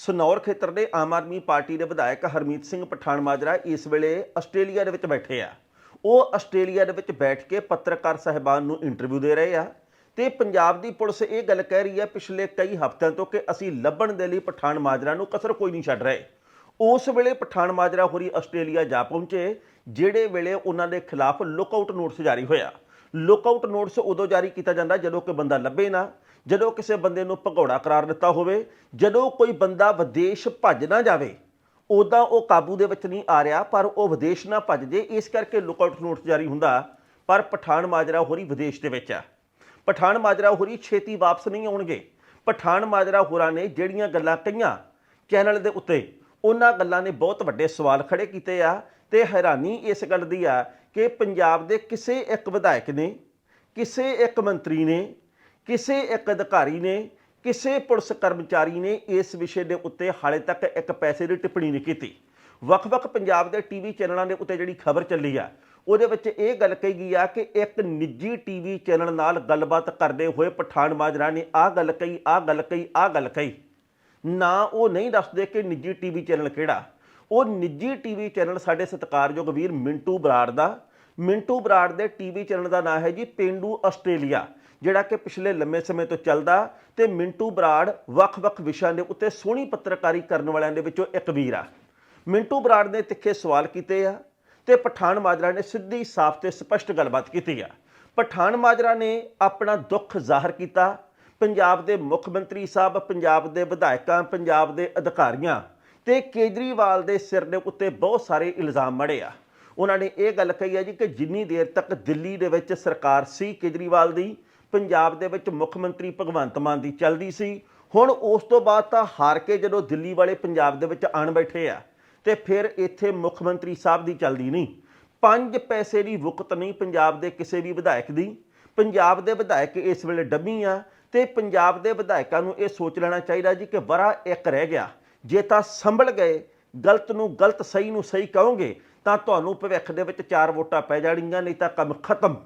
ਸਨੌਰ ਖੇਤਰ ਦੇ ਆਮ ਆਦਮੀ ਪਾਰਟੀ ਦੇ ਵਿਧਾਇਕ ਹਰਮੀਤ ਸਿੰਘ ਪਠਾਨ ਮਾਜਰਾ ਇਸ ਵੇਲੇ ਆਸਟ੍ਰੇਲੀਆ ਦੇ ਵਿੱਚ ਬੈਠੇ ਆ। ਉਹ ਆਸਟ੍ਰੇਲੀਆ ਦੇ ਵਿੱਚ ਬੈਠ ਕੇ ਪੱਤਰਕਾਰ ਸਹਿਬਾਨ ਨੂੰ ਇੰਟਰਵਿਊ ਦੇ ਰਹੇ ਆ ਤੇ ਪੰਜਾਬ ਦੀ ਪੁਲਿਸ ਇਹ ਗੱਲ ਕਹਿ ਰਹੀ ਹੈ ਪਿਛਲੇ ਕਈ ਹਫ਼ਤਿਆਂ ਤੋਂ ਕਿ ਅਸੀਂ ਲੱਭਣ ਦੇ ਲਈ ਪਠਾਨ ਮਾਜਰਾ ਨੂੰ ਕਸਰ ਕੋਈ ਨਹੀਂ ਛੱਡ ਰਹੇ। ਉਸ ਵੇਲੇ ਪਠਾਨ ਮਾਜਰਾ ਹੋਰੀ ਆਸਟ੍ਰੇਲੀਆ ਜਾ ਪਹੁੰਚੇ, ਜਿਹੜੇ ਵੇਲੇ ਉਹਨਾਂ ਦੇ ਖਿਲਾਫ ਲੁੱਕਆਊਟ ਨੋਟਿਸ ਜਾਰੀ ਹੋਇਆ। ਲੁੱਕਆਊਟ ਨੋਟਿਸ ਉਦੋਂ ਜਾਰੀ ਕੀਤਾ ਜਾਂਦਾ ਜਦੋਂ ਕਿ ਬੰਦਾ ਲੱਭੇ ਨਾ। ਜਦੋਂ ਕਿਸੇ ਬੰਦੇ ਨੂੰ ਭਗੌੜਾ ਕਰਾਰ ਦਿੱਤਾ ਹੋਵੇ, ਜਦੋਂ ਕੋਈ ਬੰਦਾ ਵਿਦੇਸ਼ ਭੱਜ ਨਾ ਜਾਵੇ ਉਦਾਂ ਉਹ ਕਾਬੂ ਦੇ ਵਿੱਚ ਨਹੀਂ ਆ ਰਿਹਾ, ਪਰ ਉਹ ਵਿਦੇਸ਼ ਨਾ ਭੱਜ ਜੇ, ਇਸ ਕਰਕੇ ਲੁੱਕਆਊਟ ਨੋਟਿਸ ਜਾਰੀ ਹੁੰਦਾ। ਪਰ ਪਠਾਨ ਮਾਜਰਾ ਹੋਰੀ ਵਿਦੇਸ਼ ਦੇ ਵਿੱਚ ਆ। ਪਠਾਨ ਮਾਜਰਾ ਹੋਰੀ ਛੇਤੀ ਵਾਪਸ ਨਹੀਂ ਆਉਣਗੇ। ਪਠਾਨ ਮਾਜਰਾ ਹੋਰਾਂ ਨੇ ਜਿਹੜੀਆਂ ਗੱਲਾਂ ਕਹੀਆਂ ਚੈਨਲ ਦੇ ਉੱਤੇ, ਉਹਨਾਂ ਗੱਲਾਂ ਨੇ ਬਹੁਤ ਵੱਡੇ ਸਵਾਲ ਖੜੇ ਕੀਤੇ ਆ ਤੇ ਹੈਰਾਨੀ ਇਸ ਗੱਲ ਦੀ ਆ ਕਿ ਪੰਜਾਬ ਦੇ ਕਿਸੇ ਇੱਕ ਵਿਧਾਇਕ ਨੇ, ਕਿਸੇ ਇੱਕ ਮੰਤਰੀ ਨੇ ਕਿਸੇ ਇੱਕ ਅਧਿਕਾਰੀ ਨੇ, ਕਿਸੇ ਪੁਲਿਸ ਕਰਮਚਾਰੀ ਨੇ ਇਸ ਵਿਸ਼ੇ ਦੇ ਉੱਤੇ ਹਾਲੇ ਤੱਕ ਇੱਕ ਪੈਸੇ ਦੀ ਟਿੱਪਣੀ ਨਹੀਂ ਕੀਤੀ। ਵੱਖ-ਵੱਖ ਪੰਜਾਬ ਦੇ ਟੀਵੀ ਚੈਨਲਾਂ ਦੇ ਉੱਤੇ ਜਿਹੜੀ ਖਬਰ ਚੱਲੀ ਆ, ਉਹਦੇ ਵਿੱਚ ਇਹ ਗੱਲ ਕਹੀ ਗਈ ਆ ਕਿ ਇੱਕ ਨਿੱਜੀ ਟੀਵੀ ਚੈਨਲ ਨਾਲ ਗੱਲਬਾਤ ਕਰਦੇ ਹੋਏ ਪਠਾਨ ਮਾਜਰਾ ਨੇ ਆਹ ਗੱਲ ਕਹੀ, ਆਹ ਗੱਲ ਕਹੀ, ਆਹ ਗੱਲ ਕਹੀ। ਨਾ ਉਹ ਨਹੀਂ ਦੱਸਦੇ ਕਿ ਨਿੱਜੀ ਟੀਵੀ ਚੈਨਲ ਕਿਹੜਾ। ਉਹ ਨਿੱਜੀ ਟੀਵੀ ਚੈਨਲ ਸਾਡੇ ਸਤਿਕਾਰਯੋਗ ਵੀਰ ਮਿੰਟੂ ਬਰਾੜ ਦਾ। ਮਿੰਟੂ ਬਰਾੜ ਦੇ ਟੀਵੀ ਚੈਨਲ ਦਾ ਨਾਮ ਹੈ ਜੀ ਪਿੰਡੂ ਆਸਟ੍ਰੇਲੀਆ। ਜਿਹੜਾ ਕਿ ਪਿਛਲੇ ਲੰਮੇ ਸਮੇਂ ਤੋਂ ਚੱਲਦਾ ਤੇ ਮਿੰਟੂ ਬਰਾੜ ਵੱਖ-ਵੱਖ ਵਿਸ਼ਿਆਂ ਦੇ ਉੱਤੇ ਸੋਹਣੀ ਪੱਤਰਕਾਰੀ ਕਰਨ ਵਾਲਿਆਂ ਦੇ ਵਿੱਚੋਂ ਇੱਕ ਵੀਰ ਆ। ਮਿੰਟੂ ਬਰਾੜ ਨੇ ਤਿੱਖੇ ਸਵਾਲ ਕੀਤੇ ਆ ਤੇ ਪਠਾਨ ਮਾਜਰਾ ਨੇ ਸਿੱਧੀ ਸਾਫ਼ ਤੇ ਸਪਸ਼ਟ ਗੱਲਬਾਤ ਕੀਤੀ ਆ। ਪਠਾਨ ਮਾਜਰਾ ਨੇ ਆਪਣਾ ਦੁੱਖ ਜ਼ਾਹਰ ਕੀਤਾ। ਪੰਜਾਬ ਦੇ ਮੁੱਖ ਮੰਤਰੀ ਸਾਹਿਬ, ਪੰਜਾਬ ਦੇ ਵਿਧਾਇਕਾਂ, ਪੰਜਾਬ ਦੇ ਅਧਿਕਾਰੀਆਂ ਤੇ ਕੇਜਰੀਵਾਲ ਦੇ ਸਿਰ ਦੇ ਉੱਤੇ ਬਹੁਤ ਸਾਰੇ ਇਲਜ਼ਾਮ ਮੜੇ ਆ। ਉਹਨਾਂ ਨੇ ਇਹ ਗੱਲ ਕਹੀ ਹੈ ਜੀ ਕਿ ਜਿੰਨੀ ਦੇਰ ਤੱਕ ਦਿੱਲੀ ਦੇ ਵਿੱਚ ਸਰਕਾਰ ਸੀ ਕੇਜਰੀਵਾਲ ਦੀ ਪੰਜਾਬ ਦੇ ਵਿੱਚ ਮੁੱਖ ਮੰਤਰੀ ਭਗਵੰਤ ਮਾਨ ਦੀ ਚੱਲਦੀ ਸੀ। ਹੁਣ ਉਸ ਤੋਂ ਬਾਅਦ ਤਾਂ ਹਾਰ ਕੇ ਜਦੋਂ ਦਿੱਲੀ ਵਾਲੇ ਪੰਜਾਬ ਦੇ ਵਿੱਚ ਆਣ ਬੈਠੇ ਆ, ਤੇ ਫਿਰ ਇੱਥੇ ਮੁੱਖ ਮੰਤਰੀ ਸਾਹਿਬ ਦੀ ਚੱਲਦੀ ਨਹੀਂ। ਪੰਜ ਪੈਸੇ ਦੀ ਵੁਕਤ ਨਹੀਂ ਪੰਜਾਬ ਦੇ ਕਿਸੇ ਵੀ ਵਿਧਾਇਕ ਦੀ। ਪੰਜਾਬ ਦੇ ਵਿਧਾਇਕ ਇਸ ਵੇਲੇ ਡੱਬੀ ਆ ਤੇ ਪੰਜਾਬ ਦੇ ਵਿਧਾਇਕਾਂ ਨੂੰ ਇਹ ਸੋਚ ਲੈਣਾ ਚਾਹੀਦਾ ਜੀ ਕਿ ਵਰਾ ਇੱਕ ਰਹਿ ਗਿਆ। ਜੇ ਤਾਂ ਸੰਭਲ ਗਏ, ਗਲਤ ਨੂੰ ਗਲਤ ਸਹੀ ਨੂੰ ਸਹੀ ਕਹੋਗੇ, ਤਾਂ ਤੁਹਾਨੂੰ ਭਵਿੱਖ ਦੇ ਵਿੱਚ ਚਾਰ ਵੋਟਾਂ ਪੈ ਜਾਣਗੀਆਂ, ਨਹੀਂ ਤਾਂ ਕੰਮ ਖਤਮ।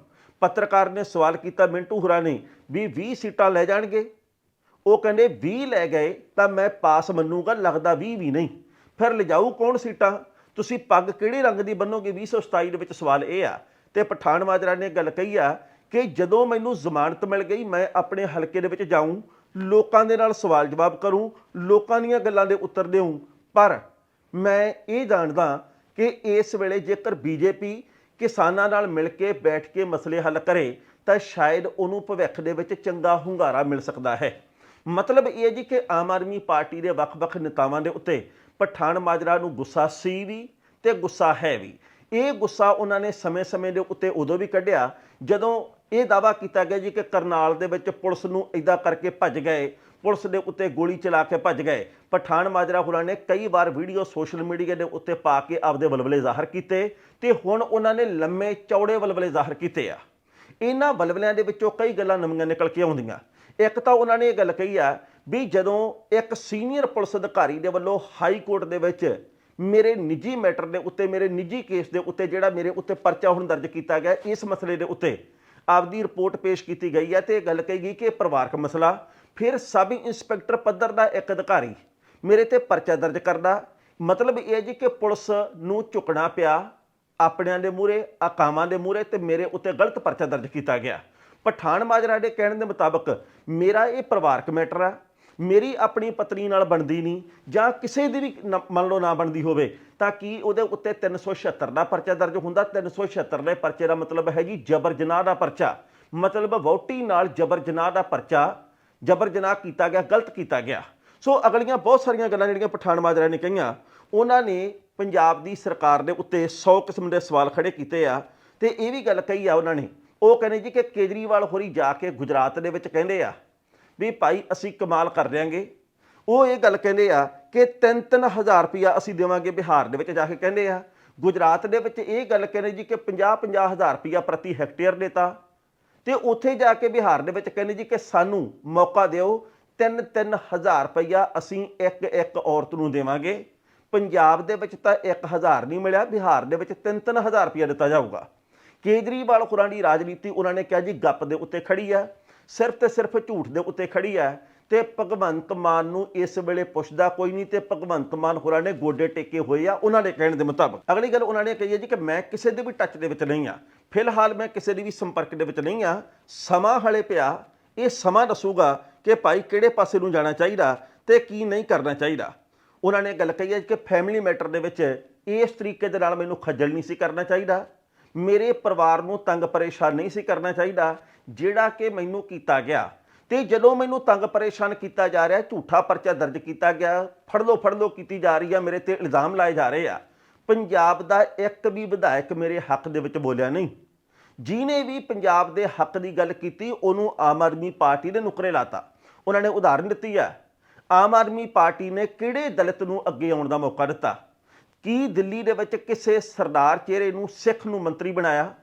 ਪੱਤਰਕਾਰ ਨੇ ਸਵਾਲ ਕੀਤਾ, ਮਿੰਟੂ ਹੁਰਾ ਨੇ, ਵੀ 20 ਸੀਟਾਂ ਲੈ ਜਾਣਗੇ। ਉਹ ਕਹਿੰਦੇ 20 ਲੈ ਗਏ ਤਾਂ ਮੈਂ ਪਾਸ ਮੰਨੂਗਾ, ਲੱਗਦਾ 20 ਵੀ ਨਹੀਂ। ਫਿਰ ਲਿਜਾਊ ਕੌਣ ਸੀਟਾਂ? ਤੁਸੀਂ ਪੱਗ ਕਿਹੜੇ ਰੰਗ ਦੀ ਬੰਨੋਗੇ? 2027 ਦੇ ਵਿੱਚ ਸਵਾਲ ਇਹ ਆ। ਤੇ ਪਠਾਨ ਮਾਜਰਾ ਨੇ ਗੱਲ ਕਹੀ ਆ ਕਿ ਜਦੋਂ ਮੈਨੂੰ ਜ਼ਮਾਨਤ ਮਿਲ ਗਈ, ਮੈਂ ਆਪਣੇ ਹਲਕੇ ਦੇ ਵਿੱਚ ਜਾਊਂ, ਲੋਕਾਂ ਦੇ ਨਾਲ ਸਵਾਲ ਜਵਾਬ ਕਰੂੰ, ਲੋਕਾਂ ਦੀਆਂ ਗੱਲਾਂ ਦੇ ਉੱਤਰ ਦੇਵਾਂ ਪਰ ਮੈਂ ਇਹ ਜਾਣਦਾ ਕਿ ਇਸ ਵੇਲੇ ਜੇਕਰ ਬੀਜੇਪੀ ਕਿਸਾਨਾਂ ਨਾਲ ਮਿਲ ਕੇ ਬੈਠ ਕੇ ਮਸਲੇ ਹੱਲ ਕਰੇ, ਤਾਂ ਸ਼ਾਇਦ ਉਹਨੂੰ ਭਵਿੱਖ ਦੇ ਵਿੱਚ ਚੰਗਾ ਹੁੰਗਾਰਾ ਮਿਲ ਸਕਦਾ ਹੈ। ਮਤਲਬ ਇਹ ਹੈ ਜੀ ਕਿ ਆਮ ਆਦਮੀ ਪਾਰਟੀ ਦੇ ਵੱਖ-ਵੱਖ ਨੇਤਾਵਾਂ ਦੇ ਉੱਤੇ ਪਠਾਨ ਮਾਜਰਾ ਨੂੰ ਗੁੱਸਾ ਸੀ ਵੀ ਤੇ ਗੁੱਸਾ ਹੈ ਵੀ। ਇਹ ਗੁੱਸਾ ਉਹਨਾਂ ਨੇ ਸਮੇਂ-ਸਮੇਂ ਦੇ ਉੱਤੇ ਉਦੋਂ ਵੀ ਕੱਢਿਆ ਜਦੋਂ ਇਹ ਦਾਵਾ ਕੀਤਾ ਗਿਆ ਜੀ ਕਿ ਕਰਨਾਲ ਦੇ ਵਿੱਚ ਪੁਲਿਸ ਨੂੰ ਇਦਾਂ ਕਰਕੇ ਭੱਜ ਗਏ ਪੁਲਿਸ ਦੇ ਉੱਤੇ ਗੋਲੀ ਚਲਾ ਕੇ ਭੱਜ ਗਏ। ਪਠਾਨ ਮਾਜਰਾ ਹੁਰਾਂ ਨੇ ਕਈ ਵਾਰ ਵੀਡੀਓ ਸੋਸ਼ਲ ਮੀਡੀਆ ਦੇ ਉੱਤੇ ਪਾ ਕੇ ਆਪਦੇ ਬਲਬਲੇ ਜ਼ਾਹਰ ਕੀਤੇ ਤੇ ਹੁਣ ਉਹਨਾਂ ਨੇ ਲੰਮੇ ਚੌੜੇ ਬਲਬਲੇ ਜ਼ਾਹਰ ਕੀਤੇ ਆ। ਇਹਨਾਂ ਬਲਬਲਿਆਂ ਦੇ ਵਿੱਚੋਂ ਕਈ ਗੱਲਾਂ ਨਵੀਆਂ ਨਿਕਲ ਕੇ ਆਉਂਦੀਆਂ। ਇੱਕ ਤਾਂ ਉਹਨਾਂ ਨੇ ਇਹ ਗੱਲ ਕਹੀ ਆ ਵੀ ਜਦੋਂ ਇੱਕ ਸੀਨੀਅਰ ਪੁਲਿਸ ਅਧਿਕਾਰੀ ਦੇ ਵੱਲੋਂ ਹਾਈ ਕੋਰਟ ਦੇ ਵਿੱਚ ਮੇਰੇ ਨਿੱਜੀ ਮੈਟਰ ਦੇ ਉੱਤੇ, ਮੇਰੇ ਨਿੱਜੀ ਕੇਸ ਦੇ ਉੱਤੇ ਜਿਹੜਾ ਮੇਰੇ ਉੱਤੇ ਪਰਚਾ ਹੁਣ ਦਰਜ ਕੀਤਾ ਗਿਆ, ਇਸ ਮਸਲੇ ਦੇ ਉੱਤੇ ਆਪਦੀ ਰਿਪੋਰਟ ਪੇਸ਼ ਕੀਤੀ ਗਈ ਹੈ ਤੇ ਇਹ ਗੱਲ ਕਹੀ ਗਈ ਕਿ ਇਹ ਪਰਿਵਾਰਕ ਮਸਲਾ। ਫਿਰ ਸਬ ਇੰਸਪੈਕਟਰ ਪੱਧਰ ਦਾ ਇੱਕ ਅਧਿਕਾਰੀ ਮੇਰੇ ਤੇ ਪਰਚਾ ਦਰਜ ਕਰਦਾ। ਮਤਲਬ ਇਹ ਹੈ ਜੀ ਕਿ ਪੁਲਿਸ ਨੂੰ ਝੁਕਣਾ ਪਿਆ, ਆਪਣਿਆਂ ਦੇ ਮੂਹਰੇ ਆਕਾਮਾਂ ਦੇ ਮੂਹਰੇ ਤੇ ਮੇਰੇ ਉੱਤੇ ਗਲਤ ਪਰਚਾ ਦਰਜ ਕੀਤਾ ਗਿਆ। ਪਠਾਨ ਮਾਜਰਾ ਦੇ ਕਹਿਣ ਦੇ ਮੁਤਾਬਕ ਮੇਰਾ ਇਹ ਪਰਿਵਾਰਕ ਮੈਟਰ ਆ। ਮੇਰੀ ਆਪਣੀ ਪਤਨੀ ਨਾਲ ਬਣਦੀ ਨਹੀਂ ਜਾਂ ਕਿਸੇ ਦੀ ਵੀ ਨ- ਮੰਨ ਲਓ ਨਾ ਬਣਦੀ ਹੋਵੇ ਤਾਂ ਕੀ ਉਹਦੇ ਉੱਤੇ 376 ਦਾ ਪਰਚਾ ਦਰਜ ਹੁੰਦਾ? 376 ਦੇ ਪਰਚੇ ਦਾ ਮਤਲਬ ਹੈ ਜੀ ਜਬਰ ਜਨਾਹ ਦਾ ਪਰਚਾ। ਮਤਲਬ ਵਹੁਟੀ ਨਾਲ ਜਬਰ ਜਨਾਹ ਦਾ ਪਰਚਾ ਜਬਰ ਜਨਾਹ ਕੀਤਾ ਗਿਆ, ਗਲਤ ਕੀਤਾ ਗਿਆ। ਸੋ ਅਗਲੀਆਂ ਬਹੁਤ ਸਾਰੀਆਂ ਗੱਲਾਂ ਜਿਹੜੀਆਂ ਪਠਾਨ ਮਾਜਰਾ ਨੇ ਕਹੀਆਂ ਉਹਨਾਂ ਨੇ ਪੰਜਾਬ ਦੀ ਸਰਕਾਰ ਦੇ ਉੱਤੇ 100 ਕਿਸਮ ਦੇ ਸਵਾਲ ਖੜੇ ਕੀਤੇ ਆ ਤੇ ਇਹ ਵੀ ਗੱਲ ਕਹੀ ਆ ਉਹਨਾਂ ਨੇ। ਉਹ ਕਹਿੰਦੇ ਜੀ ਕਿ ਕੇਜਰੀਵਾਲ ਹੋਰੀ ਜਾ ਕੇ ਗੁਜਰਾਤ ਦੇ ਵਿੱਚ ਕਹਿੰਦੇ ਆ ਵੀ ਭਾਈ ਅਸੀਂ ਕਮਾਲ ਕਰ ਦਿਆਂਗੇ। ਉਹ ਇਹ ਗੱਲ ਕਹਿੰਦੇ ਆ ਕਿ 3-3000 ਰੁਪਇਆ ਅਸੀਂ ਦੇਵਾਂਗੇ ਬਿਹਾਰ ਦੇ ਵਿੱਚ ਜਾ ਕੇ ਕਹਿੰਦੇ ਆ। ਗੁਜਰਾਤ ਦੇ ਵਿੱਚ ਇਹ ਗੱਲ ਕਹਿੰਦੇ ਜੀ ਕਿ 50-50 ਹਜ਼ਾਰ ਰੁਪਇਆ ਪ੍ਰਤੀ ਹੈਕਟੇਅਰ ਦੇਤਾ। ਤੇ ਉੱਥੇ ਜਾ ਕੇ ਬਿਹਾਰ ਦੇ ਵਿੱਚ ਕਹਿੰਦੇ ਜੀ ਕਿ ਸਾਨੂੰ ਮੌਕਾ ਦਿਓ 3-3 ਹਜ਼ਾਰ ਰੁਪਇਆ ਅਸੀਂ ਇੱਕ ਇੱਕ ਔਰਤ ਨੂੰ ਦੇਵਾਂਗੇ। ਪੰਜਾਬ ਦੇ ਵਿੱਚ ਤਾਂ 1000 ਨਹੀਂ ਮਿਲਿਆ, ਬਿਹਾਰ ਦੇ ਵਿੱਚ 3-3 ਹਜ਼ਾਰ ਰੁਪਇਆ ਦਿੱਤਾ ਜਾਊਗਾ। ਕੇਜਰੀਵਾਲ ਖੁਰਾਂ ਦੀ ਰਾਜਨੀਤੀ, ਉਹਨਾਂ ਨੇ ਕਿਹਾ ਜੀ, ਗੱਪ ਦੇ ਉੱਤੇ ਖੜੀ ਆ, ਸਿਰਫ ਤੇ ਸਿਰਫ ਝੂਠ ਦੇ ਉੱਤੇ ਖੜੀ ਆ। ਤੇ ਭਗਵੰਤ ਮਾਨ ਨੂੰ ਇਸ ਵੇਲੇ ਪੁੱਛਦਾ ਕੋਈ ਨਹੀਂ ਤੇ ਭਗਵੰਤ ਮਾਨ ਹੋਰਾਂ ਨੇ ਗੋਡੇ ਟੇਕੇ ਹੋਏ ਆ, ਉਹਨਾਂ ਦੇ ਕਹਿਣ ਦੇ ਮੁਤਾਬਕ। ਅਗਲੀ ਗੱਲ ਉਹਨਾਂ ਨੇ ਕਹੀ ਹੈ ਜੀ ਕਿ ਮੈਂ ਕਿਸੇ ਦੇ ਵੀ ਟੱਚ ਦੇ ਵਿੱਚ ਨਹੀਂ ਆ। ਫਿਲਹਾਲ ਮੈਂ ਕਿਸੇ ਦੇ ਵੀ ਸੰਪਰਕ ਦੇ ਵਿੱਚ ਨਹੀਂ ਆ। ਸਮਾਂ ਹਲੇ ਪਿਆ, ਇਹ ਸਮਾਂ ਦੱਸੂਗਾ ਕਿ ਭਾਈ ਕਿਹੜੇ ਪਾਸੇ ਨੂੰ ਜਾਣਾ ਚਾਹੀਦਾ ਤੇ ਕੀ ਨਹੀਂ ਕਰਨਾ ਚਾਹੀਦਾ। ਉਹਨਾਂ ਨੇ ਗੱਲ ਕਹੀ ਹੈ ਕਿ ਫੈਮਿਲੀ ਮੈਟਰ ਦੇ ਵਿੱਚ ਇਸ ਤਰੀਕੇ ਦੇ ਨਾਲ ਮੈਨੂੰ ਖੱਜਲ ਨਹੀਂ ਸੀ ਕਰਨਾ ਚਾਹੀਦਾ। ਮੇਰੇ ਪਰਿਵਾਰ ਨੂੰ ਤੰਗ ਪਰੇਸ਼ਾਨ ਨਹੀਂ ਸੀ ਕਰਨਾ ਚਾਹੀਦਾ। ਜਿਹੜਾ ਕਿ ਮੈਨੂੰ ਕੀਤਾ ਗਿਆ। ਤੇ ਜਦੋਂ ਮੈਨੂੰ ਤੰਗ ਪਰੇਸ਼ਾਨ ਕੀਤਾ ਜਾ ਰਿਹਾ, ਝੂਠਾ ਪਰਚਾ ਦਰਜ ਕੀਤਾ ਗਿਆ ਫੜ ਲੋ ਫੜ ਲੋ ਕੀਤੀ ਜਾ ਰਹੀ ਆ, ਮੇਰੇ ਤੇ ਇਲਜ਼ਾਮ ਲਾਏ ਜਾ ਰਹੇ ਆ। ਪੰਜਾਬ ਦਾ ਇੱਕ ਵੀ ਵਿਧਾਇਕ ਮੇਰੇ ਹੱਕ ਦੇ ਵਿੱਚ ਬੋਲਿਆ ਨਹੀਂ। ਜਿਨੇ ਵੀ ਪੰਜਾਬ ਦੇ ਹੱਕ ਦੀ ਗੱਲ ਕੀਤੀ, ਉਹਨੂੰ ਆਮ ਆਦਮੀ ਪਾਰਟੀ ਨੇ ਨੁਕਰੇ ਲਾਤਾ। ਉਹਨਾਂ ਨੇ ਉਦਾਹਰਨ ਦਿੱਤੀ ਹੈ ਆਮ ਆਦਮੀ ਪਾਰਟੀ ਨੇ ਕਿਹੜੇ ਦਲਿਤ ਨੂੰ ਅੱਗੇ ਆਉਣ ਦਾ ਮੌਕਾ ਦਿੱਤਾ? ਕੀ ਦਿੱਲੀ ਦੇ ਵਿੱਚ ਕਿਸੇ ਸਰਦਾਰ ਚਿਹਰੇ ਨੂੰ ਸਿੱਖ ਨੂੰ ਮੰਤਰੀ ਬਣਾਇਆ?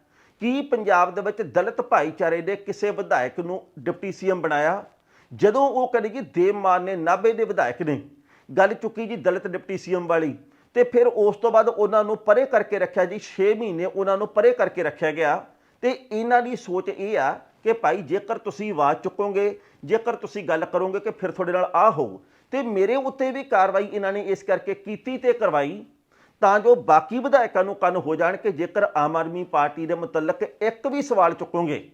ਕੀ ਪੰਜਾਬ ਦੇ ਵਿੱਚ ਦਲਿਤ ਭਾਈਚਾਰੇ ਦੇ ਕਿਸੇ ਵਿਧਾਇਕ ਨੂੰ ਡਿਪਟੀ ਸੀਐਮ ਬਣਾਇਆ? ਜਦੋਂ ਉਹ ਕਹਿੰਦੇ ਜੀ ਦੇਵ ਮਾਨ ਨੇ ਨਾਭੇ ਦੇ ਵਿਧਾਇਕ ਨੇ, ਗੱਲ ਚੁੱਕੀ ਜੀ ਦਲਿਤ ਡਿਪਟੀ ਸੀਐਮ ਵਾਲੀ, ਤੇ ਫਿਰ ਉਸ ਤੋਂ ਬਾਅਦ ਉਹਨਾਂ ਨੂੰ ਪਰੇ ਕਰਕੇ ਰੱਖਿਆ ਜੀ 6 ਮਹੀਨੇ ਉਹਨਾਂ ਨੂੰ ਪਰੇ ਕਰਕੇ ਰੱਖਿਆ ਗਿਆ। ਤੇ ਇਹਨਾਂ ਦੀ ਸੋਚ ਇਹ ਆ ਕਿ ਭਾਈ ਜੇਕਰ ਤੁਸੀਂ ਆਵਾਜ਼ ਚੁੱਕੋਗੇ, ਜੇਕਰ ਤੁਸੀਂ ਗੱਲ ਕਰੋਗੇ ਕਿ ਫਿਰ ਤੁਹਾਡੇ ਨਾਲ ਆ ਹੋਊ। ਤੇ ਮੇਰੇ ਉੱਤੇ ਵੀ ਕਾਰਵਾਈ ਇਹਨਾਂ ਨੇ ਇਸ ਕਰਕੇ ਕੀਤੀ ਤੇ ਕਰਵਾਈ। ਤਾਂ ਜੋ ਬਾਕੀ ਵਿਧਾਇਕਾਂ ਨੂੰ ਕੰਨ ਹੋ ਜਾਣ ਕਿ ਜੇਕਰ ਆਮ ਆਦਮੀ ਪਾਰਟੀ ਦੇ ਮੁਤਲਕ ਇੱਕ ਵੀ ਸਵਾਲ ਚੁੱਕੋਗੇ,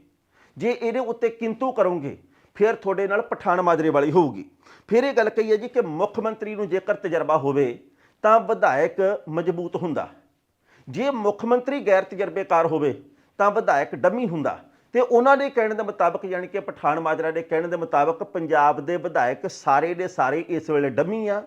ਜੇ ਇਹਦੇ ਉੱਤੇ ਕਿੰਤੂ ਕਰੋਗੇ, ਫਿਰ ਤੁਹਾਡੇ ਨਾਲ ਪਠਾਨ ਮਾਜਰੇ ਵਾਲੀ ਹੋਊਗੀ। ਫਿਰ ਇਹ ਗੱਲ ਕਹੀ ਹੈ ਜੀ ਕਿ ਮੁੱਖ ਮੰਤਰੀ ਨੂੰ ਜੇਕਰ ਤਜਰਬਾ ਹੋਵੇ, ਤਾਂ ਵਿਧਾਇਕ ਮਜ਼ਬੂਤ ਹੁੰਦਾ। ਜੇ ਮੁੱਖ ਮੰਤਰੀ ਗੈਰ ਤਜਰਬੇਕਾਰ ਹੋਵੇ, ਤਾਂ ਵਿਧਾਇਕ ਡੰਮੀ ਹੁੰਦਾ। ਤੇ ਉਹਨਾਂ ਦੇ ਕਹਿਣ ਦੇ ਮੁਤਾਬਕ ਯਾਨੀ ਕਿ ਪਠਾਨ ਮਾਜਰਾ ਦੇ ਕਹਿਣ ਦੇ ਮੁਤਾਬਕ ਪੰਜਾਬ ਦੇ ਵਿਧਾਇਕ ਸਾਰੇ ਦੇ ਸਾਰੇ ਇਸ ਵੇਲੇ ਡੰਮੀ ਆ।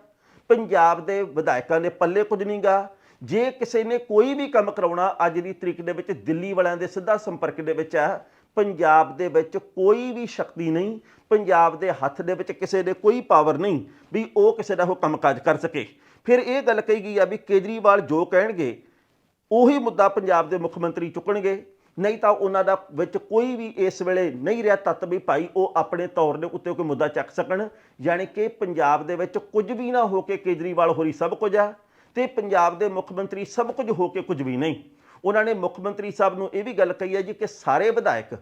ਪੰਜਾਬ ਦੇ ਵਿਧਾਇਕਾਂ ਦੇ ਪੱਲੇ ਕੁਝ ਨਹੀਂਗਾ ਜੇ ਕਿਸੇ ਨੇ ਕੋਈ ਵੀ ਕੰਮ ਕਰਾਉਣਾ ਅੱਜ ਦੀ ਤਰੀਕ ਦੇ ਵਿੱਚ ਦਿੱਲੀ ਵਾਲਿਆਂ ਦੇ ਸਿੱਧਾ ਸੰਪਰਕ ਦੇ ਵਿੱਚ ਆ, ਪੰਜਾਬ ਦੇ ਵਿੱਚ ਕੋਈ ਵੀ ਸ਼ਕਤੀ ਨਹੀਂ, ਪੰਜਾਬ ਦੇ ਹੱਥ ਦੇ ਵਿੱਚ ਕਿਸੇ ਦੇ ਕੋਈ ਪਾਵਰ ਨਹੀਂ ਵੀ ਉਹ ਕਿਸੇ ਦਾ ਉਹ ਕੰਮਕਾਜ ਕਰ ਸਕੇ। ਫਿਰ ਇਹ ਗੱਲ ਕਹੀ ਗਈ ਆ ਵੀ ਕੇਜਰੀਵਾਲ ਜੋ ਕਹਿਣਗੇ, ਉਹੀ ਮੁੱਦਾ ਪੰਜਾਬ ਦੇ ਮੁੱਖ ਮੰਤਰੀ ਚੁੱਕਣਗੇ। ਨਹੀਂ ਤਾਂ ਉਹਨਾਂ ਦਾ ਵਿੱਚ ਕੋਈ ਵੀ ਇਸ ਵੇਲੇ ਨਹੀਂ ਰਿਹਾ ਤੱਤ ਵੀ ਭਾਈ ਉਹ ਆਪਣੇ ਤੌਰ ਦੇ ਉੱਤੇ ਕੋਈ ਮੁੱਦਾ ਚੱਕ ਸਕਣ। ਯਾਨੀ ਕਿ ਪੰਜਾਬ ਦੇ ਵਿੱਚ ਕੁਝ ਵੀ ਨਾ ਹੋ ਕੇ ਕੇਜਰੀਵਾਲ ਹੋਰੀ ਸਭ ਕੁਝ ਆ ਤੇ ਪੰਜਾਬ ਦੇ ਮੁੱਖ ਮੰਤਰੀ ਸਭ ਕੁਝ ਹੋ ਕੇ ਕੁਝ ਵੀ ਨਹੀਂ। ਉਹਨਾਂ ਨੇ ਮੁੱਖ ਮੰਤਰੀ ਸਾਹਿਬ ਨੂੰ ਇਹ ਵੀ ਗੱਲ ਕਹੀ ਹੈ ਜੀ ਕਿ ਸਾਰੇ ਵਿਧਾਇਕ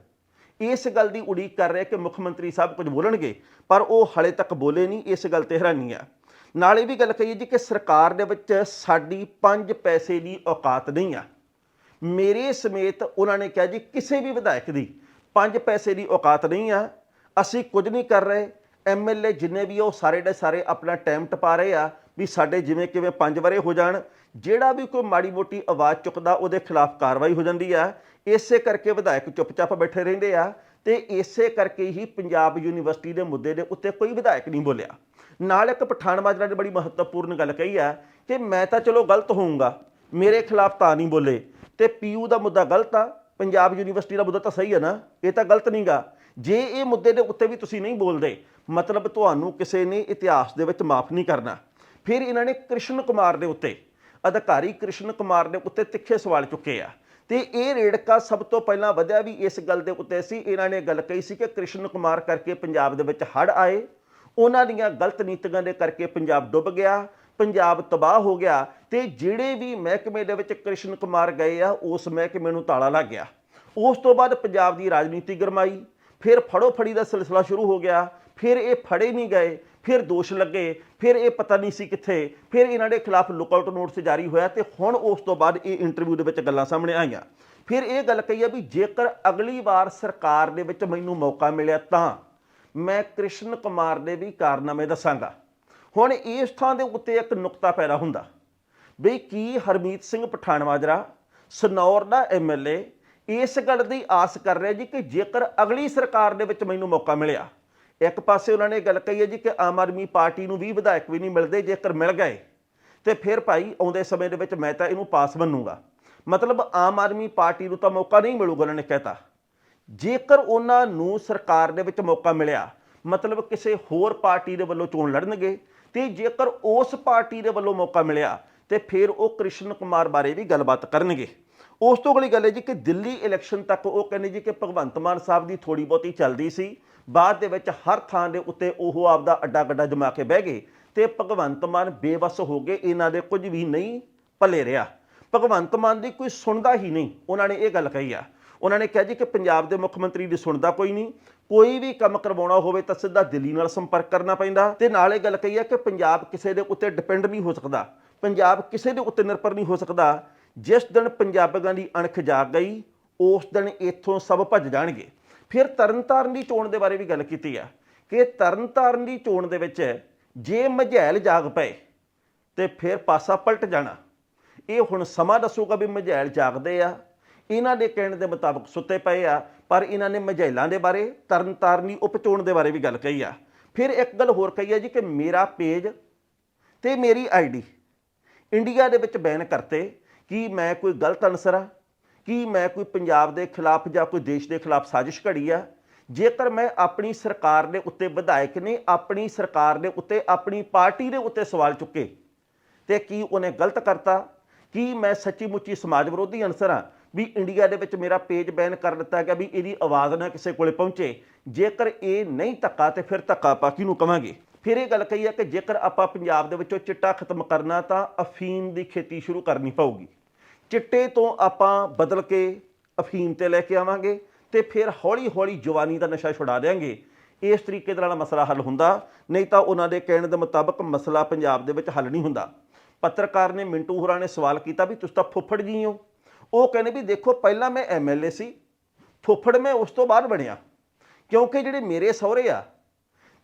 ਇਸ ਗੱਲ ਦੀ ਉਡੀਕ ਕਰ ਰਹੇ ਕਿ ਮੁੱਖ ਮੰਤਰੀ ਸਾਹਿਬ ਕੁਝ ਬੋਲਣਗੇ, ਪਰ ਉਹ ਹਲੇ ਤੱਕ ਬੋਲੇ ਨਹੀਂ, ਇਸ ਗੱਲ ਤੇ ਹੈਰਾਨੀ ਆ। ਨਾਲ ਇਹ ਵੀ ਗੱਲ ਕਹੀ ਜੀ ਕਿ ਸਰਕਾਰ ਦੇ ਵਿੱਚ ਸਾਡੀ 5 ਪੈਸੇ ਦੀ ਔਕਾਤ ਨਹੀਂ ਆ। ਮੇਰੇ ਸਮੇਤ ਉਹਨਾਂ ਨੇ ਕਿਹਾ ਜੀ, ਕਿਸੇ ਵੀ ਵਿਧਾਇਕ ਦੀ ਪੰਜ ਪੈਸੇ ਦੀ ਔਕਾਤ ਨਹੀਂ ਆ, ਅਸੀਂ ਕੁਝ ਨਹੀਂ ਕਰ ਰਹੇ। ਐਮਐਲਏ ਜਿੰਨੇ ਵੀ ਉਹ ਸਾਰੇ ਦੇ ਸਾਰੇ ਆਪਣਾ ਟਾਈਮ ਟਪਾ ਰਹੇ ਆ ਵੀ ਸਾਡੇ ਜਿਵੇਂ ਕਿਵੇਂ ਪੰਜ ਵਰੇ ਹੋ ਜਾਣ। ਜਿਹੜਾ ਵੀ ਕੋਈ ਮਾੜੀ ਮੋਟੀ ਆਵਾਜ਼ ਚੁੱਕਦਾ, ਉਹਦੇ ਖਿਲਾਫ ਕਾਰਵਾਈ ਹੋ ਜਾਂਦੀ ਆ। ਇਸੇ ਕਰਕੇ ਵਿਧਾਇਕ ਚੁੱਪਚਾਪ ਬੈਠੇ ਰਹਿੰਦੇ ਆ ਤੇ ਇਸੇ ਕਰਕੇ ਹੀ ਪੰਜਾਬ ਯੂਨੀਵਰਸਿਟੀ ਦੇ ਮੁੱਦੇ ਦੇ ਉੱਤੇ ਕੋਈ ਵਿਧਾਇਕ ਨਹੀਂ ਬੋਲਿਆ। ਨਾਲ ਇੱਕ ਪਠਾਨ ਮਾਜਰਾ ਦੀ ਬੜੀ ਮਹੱਤਵਪੂਰਨ ਗੱਲ ਕਹੀ ਆ ਕਿ ਮੈਂ ਤਾਂ ਚਲੋ ਗਲਤ ਹੋਊਂਗਾ, ਮੇਰੇ ਖਿਲਾਫ ਤਾਂ ਨਹੀਂ ਬੋਲੇ। ਤੇ ਪੀਯੂ ਦਾ ਮੁੱਦਾ ਗਲਤ ਆ, ਪੰਜਾਬ ਯੂਨੀਵਰਸਿਟੀ ਦਾ ਮੁੱਦਾ ਤਾਂ ਸਹੀ ਹੈ ਨਾ, ਇਹ ਤਾਂ ਗਲਤ ਨਹੀਂਗਾ ਜੇ ਇਹ ਮੁੱਦੇ ਦੇ ਉੱਤੇ ਵੀ ਤੁਸੀਂ ਨਹੀਂ ਬੋਲਦੇ, ਮਤਲਬ ਤੁਹਾਨੂੰ ਕਿਸੇ ਨੇ ਇਤਿਹਾਸ ਦੇ ਵਿੱਚ ਮਾਫ ਨਹੀਂ ਕਰਨਾ। ਫਿਰ ਇਹਨਾਂ ਨੇ ਕ੍ਰਿਸ਼ਨ ਕੁਮਾਰ ਦੇ ਉੱਤੇ, ਅਧਿਕਾਰੀ ਕ੍ਰਿਸ਼ਨ ਕੁਮਾਰ ਦੇ ਉੱਤੇ ਤਿੱਖੇ ਸਵਾਲ ਚੁੱਕੇ ਆ। ਤੇ ਇਹ ਰੇੜਕਾ ਸਭ ਤੋਂ ਪਹਿਲਾਂ ਵਧਿਆ ਵੀ ਇਸ ਗੱਲ ਦੇ ਉੱਤੇ ਸੀ, ਇਹਨਾਂ ਨੇ ਗੱਲ ਕਹੀ ਸੀ ਕਿ ਕ੍ਰਿਸ਼ਨ ਕੁਮਾਰ ਕਰਕੇ ਪੰਜਾਬ ਦੇ ਵਿੱਚ ਹੜ੍ਹ ਆਏ, ਉਹਨਾਂ ਦੀਆਂ ਗਲਤ ਨੀਤੀਆਂ ਦੇ ਕਰਕੇ ਪੰਜਾਬ ਡੁੱਬ ਗਿਆ ਪੰਜਾਬ ਤਬਾਹ ਹੋ ਗਿਆ ਤੇ ਜਿਹੜੇ ਵੀ ਮਹਿਕਮੇ ਦੇ ਵਿੱਚ ਕ੍ਰਿਸ਼ਨ ਕੁਮਾਰ ਗਏ ਆ, ਉਸ ਮਹਿਕਮੇ ਨੂੰ ਤਾਲਾ ਲੱਗ ਗਿਆ। ਉਸ ਤੋਂ ਬਾਅਦ ਪੰਜਾਬ ਦੀ ਰਾਜਨੀਤੀ ਗਰਮਾਈ, ਫਿਰ ਫੜੋ ਫੜੀ ਦਾ ਸਿਲਸਿਲਾ ਸ਼ੁਰੂ ਹੋ ਗਿਆ, ਫਿਰ ਇਹ ਫੜੇ ਨਹੀਂ ਗਏ, ਫਿਰ ਦੋਸ਼ ਲੱਗੇ, ਫਿਰ ਇਹ ਪਤਾ ਨਹੀਂ ਸੀ ਕਿੱਥੇ, ਫਿਰ ਇਹਨਾਂ ਦੇ ਖਿਲਾਫ ਲੁਕਆਊਟ ਨੋਟਿਸ ਜਾਰੀ ਹੋਇਆ ਤੇ ਹੁਣ ਉਸ ਤੋਂ ਬਾਅਦ ਇਹ ਇੰਟਰਵਿਊ ਦੇ ਵਿੱਚ ਗੱਲਾਂ ਸਾਹਮਣੇ ਆਈਆਂ। ਫਿਰ ਇਹ ਗੱਲ ਕਹੀ ਆ ਵੀ ਜੇਕਰ ਅਗਲੀ ਵਾਰ ਸਰਕਾਰ ਦੇ ਵਿੱਚ ਮੈਨੂੰ ਮੌਕਾ ਮਿਲਿਆ ਤਾਂ ਮੈਂ ਕ੍ਰਿਸ਼ਨ ਕੁਮਾਰ ਦੇ ਵੀ ਕਾਰਨਾਮੇ ਦੱਸਾਂਗਾ। ਹੁਣ ਇਸ ਥਾਂ ਦੇ ਉੱਤੇ ਇੱਕ ਨੁਕਤਾ ਪੈਦਾ ਹੁੰਦਾ। ਵੀ ਕੀ ਹਰਮੀਤ ਸਿੰਘ ਪਠਾਨਮਾਜਰਾ ਸਨੌਰ ਦਾ ਐਮਐਲਏ ਇਸ ਗੱਲ ਦੀ ਆਸ ਕਰ ਰਿਹਾ ਜੀ ਕਿ ਜੇਕਰ ਅਗਲੀ ਸਰਕਾਰ ਦੇ ਵਿੱਚ ਮੈਨੂੰ ਮੌਕਾ ਮਿਲਿਆ, ਇੱਕ ਪਾਸੇ ਉਹਨਾਂ ਨੇ ਗੱਲ ਕਹੀ ਹੈ ਜੀ ਕਿ ਆਮ ਆਦਮੀ ਪਾਰਟੀ ਨੂੰ ਵੀ ਵਿਧਾਇਕ ਵੀ ਨਹੀਂ ਮਿਲਦੇ, ਜੇਕਰ ਮਿਲ ਗਏ, ਤੇ ਫਿਰ ਭਾਈ ਆਉਂਦੇ ਸਮੇਂ ਦੇ ਵਿੱਚ ਮੈਂ ਤਾਂ ਇਹਨੂੰ ਪਾਸ ਮੰਨੂਗਾ। ਮਤਲਬ ਆਮ ਆਦਮੀ ਪਾਰਟੀ ਨੂੰ ਤਾਂ ਮੌਕਾ ਨਹੀਂ ਮਿਲੂਗਾ ਉਹਨਾਂ ਨੇ ਕਹਿਤਾ। ਜੇਕਰ ਉਹਨਾਂ ਨੂੰ ਸਰਕਾਰ ਦੇ ਵਿੱਚ ਮੌਕਾ ਮਿਲਿਆ, ਮਤਲਬ ਕਿਸੇ ਹੋਰ ਪਾਰਟੀ ਦੇ ਵੱਲੋਂ ਚੋਣ ਲੜਨਗੇ ਤੇ ਜੇਕਰ ਉਸ ਪਾਰਟੀ ਦੇ ਵੱਲੋਂ ਮੌਕਾ ਮਿਲਿਆ, ਤੇ ਫਿਰ ਉਹ ਕ੍ਰਿਸ਼ਨ ਕੁਮਾਰ ਬਾਰੇ ਵੀ ਗੱਲਬਾਤ ਕਰਨਗੇ। ਉਸ ਤੋਂ ਅਗਲੀ ਗੱਲ ਹੈ ਜੀ ਕਿ ਦਿੱਲੀ ਇਲੈਕਸ਼ਨ ਤੱਕ ਉਹ ਕਹਿੰਦੇ ਜੀ ਕਿ ਭਗਵੰਤ ਮਾਨ ਸਾਹਿਬ ਦੀ ਥੋੜੀ ਬਹੁਤੀ ਚੱਲਦੀ ਸੀ। ਬਾਅਦ ਦੇ ਵਿੱਚ ਹਰ ਥਾਂ ਦੇ ਉੱਤੇ ਉਹ ਆਪਦਾ ਅੱਡਾ ਗੱਡਾ ਜਮਾ ਕੇ ਬਹਿ ਗਏ ਤੇ ਭਗਵੰਤ ਮਾਨ ਬੇਵਸ ਹੋ ਗਏ ਇਹਨਾਂ ਦੇ ਕੁਝ ਵੀ ਨਹੀਂ ਭਲੇ ਰਿਹਾ। ਭਗਵੰਤ ਮਾਨ ਦੀ ਕੋਈ ਸੁਣਦਾ ਹੀ ਨਹੀਂ, ਉਹਨਾਂ ਨੇ ਇਹ ਗੱਲ ਕਹੀ ਆ। ਉਹਨਾਂ ਨੇ ਕਿਹਾ ਜੀ ਕਿ ਪੰਜਾਬ ਦੇ ਮੁੱਖ ਮੰਤਰੀ ਦੀ ਸੁਣਦਾ ਕੋਈ ਨਹੀਂ ਕੋਈ ਵੀ ਕੰਮ ਕਰਵਾਉਣਾ ਹੋਵੇ ਤਾਂ ਸਿੱਧਾ ਦਿੱਲੀ ਨਾਲ ਸੰਪਰਕ ਕਰਨਾ ਪੈਂਦਾ। ਤੇ ਨਾਲ ਇਹ ਗੱਲ ਕਹੀ ਹੈ ਕਿ ਪੰਜਾਬ ਕਿਸੇ ਦੇ ਉੱਤੇ ਡਿਪੈਂਡ ਨਹੀਂ ਹੋ ਸਕਦਾ। ਪੰਜਾਬ ਕਿਸੇ ਦੇ ਉੱਤੇ ਨਿਰਭਰ ਨਹੀਂ ਹੋ ਸਕਦਾ। ਜਿਸ ਦਿਨ ਪੰਜਾਬੀਆਂ ਦੀ ਅਣਖ ਜਾਗ ਗਈ, ਉਸ ਦਿਨ ਇੱਥੋਂ ਸਭ ਭੱਜ ਜਾਣਗੇ। ਫਿਰ ਤਰਨਤਾਰਨ ਦੀ ਚੋਣ ਦੇ ਬਾਰੇ ਵੀ ਗੱਲ ਕੀਤੀ ਆ ਕਿ ਤਰਨਤਾਰਨ ਦੀ ਚੋਣ ਦੇ ਵਿੱਚ ਜੇ ਮਝੈਲ ਜਾਗ ਪਏ, ਤੇ ਫਿਰ ਪਾਸਾ ਪਲਟ ਜਾਣਾ। ਇਹ ਹੁਣ ਸਮਾਂ ਦੱਸੂਗਾ ਵੀ ਮਝੈਲ ਜਾਗਦੇ ਆ। ਇਹਨਾਂ ਦੇ ਕਹਿਣ ਦੇ ਮੁਤਾਬਕ ਸੁੱਤੇ ਪਏ ਆ। ਪਰ ਇਹਨਾਂ ਨੇ ਮਝੈਲਾਂ ਦੇ ਬਾਰੇ, ਤਰਨਤਾਰਨੀ ਉਪਚੋਣ ਦੇ ਬਾਰੇ ਵੀ ਗੱਲ ਕਹੀ ਆ। ਫਿਰ ਇੱਕ ਗੱਲ ਹੋਰ ਕਹੀ ਆ ਜੀ ਕਿ ਮੇਰਾ ਪੇਜ ਤੇ ਮੇਰੀ ਆਈਡੀ ਇੰਡੀਆ ਦੇ ਵਿੱਚ ਬੈਨ ਕਰਤੇ ਕਿ ਮੈਂ ਕੋਈ ਗਲਤ ਅਨਸਰ ਆ, ਕਿ ਮੈਂ ਕੋਈ ਪੰਜਾਬ ਦੇ ਖਿਲਾਫ ਜਾਂ ਕੋਈ ਦੇਸ਼ ਦੇ ਖਿਲਾਫ ਸਾਜ਼ਿਸ਼ ਘੜੀ ਆ। ਜੇਕਰ ਮੈਂ ਆਪਣੀ ਸਰਕਾਰ ਦੇ ਉੱਤੇ ਵਿਧਾਇਕ ਨੇ, ਆਪਣੀ ਸਰਕਾਰ ਦੇ ਉੱਤੇ, ਆਪਣੀ ਪਾਰਟੀ ਦੇ ਉੱਤੇ ਸਵਾਲ ਚੁੱਕੇ ਤੇ ਕੀ ਉਹਨੇ ਗਲਤ ਕਰਤਾ, ਕੀ ਮੈਂ ਸੱਚੀ ਮੁੱਚੀ ਸਮਾਜ ਵਿਰੋਧੀ ਅਨਸਰ ਹਾਂ ਵੀ ਇੰਡੀਆ ਦੇ ਵਿੱਚ ਮੇਰਾ ਪੇਜ ਬੈਨ ਕਰ ਦਿੱਤਾ ਗਿਆ ਵੀ ਇਹਦੀ ਆਵਾਜ਼ ਨਾ ਕਿਸੇ ਕੋਲੇ ਪਹੁੰਚੇ। ਜੇਕਰ ਇਹ ਨਹੀਂ ਧੱਕਾ ਤੇ ਫਿਰ ਧੱਕਾ ਆਪਾਂ ਕਿਹਨੂੰ ਕਵਾਂਗੇ? ਫਿਰ ਇਹ ਗੱਲ ਕਹੀ ਹੈ ਕਿ ਜੇਕਰ ਆਪਾਂ ਪੰਜਾਬ ਦੇ ਵਿੱਚੋਂ ਚਿੱਟਾ ਖਤਮ ਕਰਨਾ ਤਾਂ ਅਫੀਮ ਦੀ ਖੇਤੀ ਸ਼ੁਰੂ ਕਰਨੀ ਪਊਗੀ। ਚਿੱਟੇ ਤੋਂ ਆਪਾਂ ਬਦਲ ਕੇ ਅਫੀਮ ਤੇ ਲੈ ਕੇ ਆਵਾਂਗੇ ਤੇ ਫਿਰ ਹੌਲੀ-ਹੌਲੀ ਜਵਾਨੀ ਦਾ ਨਸ਼ਾ ਛੁਡਾ ਦੇਾਂਗੇ ਇਸ ਤਰੀਕੇ ਦੇ ਨਾਲ ਮਸਲਾ ਹੱਲ ਹੁੰਦਾ, ਨਹੀਂ ਤਾਂ ਉਹਨਾਂ ਦੇ ਕਹਿਣ ਦੇ ਮੁਤਾਬਕ ਮਸਲਾ ਪੰਜਾਬ ਦੇ ਵਿੱਚ ਹੱਲ ਨਹੀਂ ਹੁੰਦਾ। ਪੱਤਰਕਾਰ ਨੇ ਮਿੰਟੂ ਹੋਰਾਂ ਨੇ ਸਵਾਲ ਕੀਤਾ ਵੀ ਤੁਸੀਂ ਤਾਂ ਫੁੱਫੜ ਜੀ ਹੋ। ਉਹ ਕਹਿੰਦੇ ਵੀ ਦੇਖੋ, ਪਹਿਲਾਂ ਮੈਂ ਐਮਐਲਏ ਸੀ, ਫੁੱਫੜ ਮੈਂ ਉਸ ਤੋਂ ਬਾਅਦ ਬਣਿਆ। ਕਿਉਂਕਿ ਜਿਹੜੇ ਮੇਰੇ ਸਹੁਰੇ ਆ